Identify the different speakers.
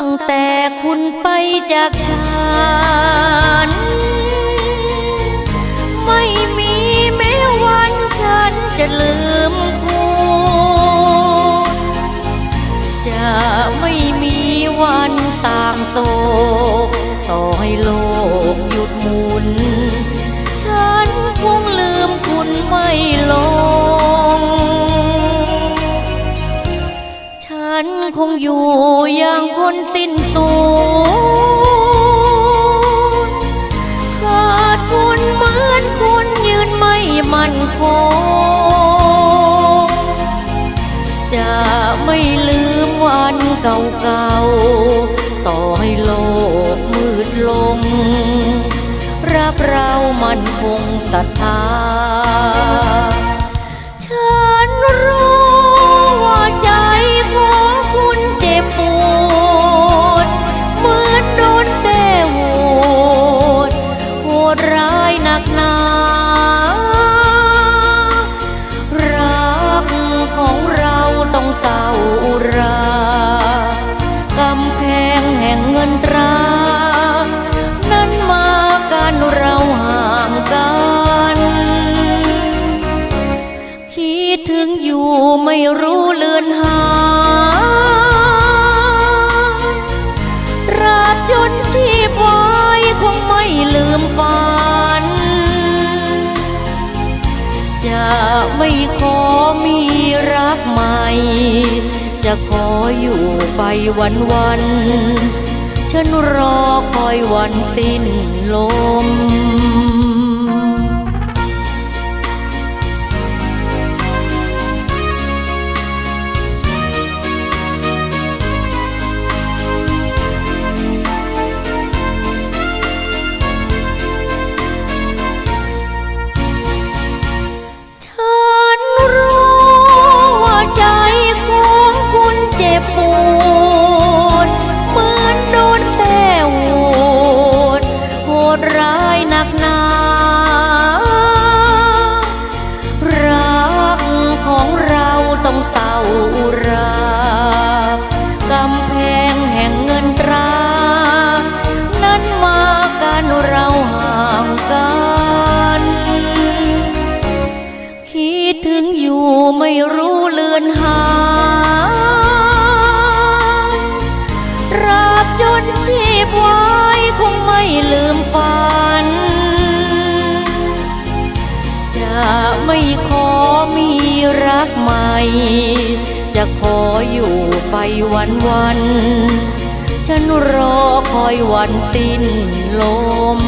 Speaker 1: ตั้งแต่คุณไปจากฉัน ไม่มีแม้วันฉันจะลืมคุณ จะไม่มีวันสางโศกต่อให้โลกหยุดหมุน ฉันคงอยู่อย่างคนสิ้นสูญขาดคุณเหมือนคุณยืนไม่มั่นคง จะไม่ลืมวันเก่าๆ ต่อให้โลกมืดลง รักเรามันคงศรัทธา แพงแห่งเงินตรา นั้นมากันเราห่างกัน คิดถึงอยู่ไม่รู้เลือนหาราบจนชีพไว้คงไม่ลืมฝัน จะไม่ขอมีรักใหม่ จะขออยู่ไปวันวัน ฉันรอคอยวันสิ้นลม อุรากำแพงแห่งเงินตรา นั้นมากันเราห่างกันคิดถึงอยู่ไม่รู้เลือนหายราบจนชีพไว้คงไม่ลืมฝัน จะไม่ขอ รักใหม่ จะขออยู่ไปวันวัน ฉันรอคอยวันสิ้นลม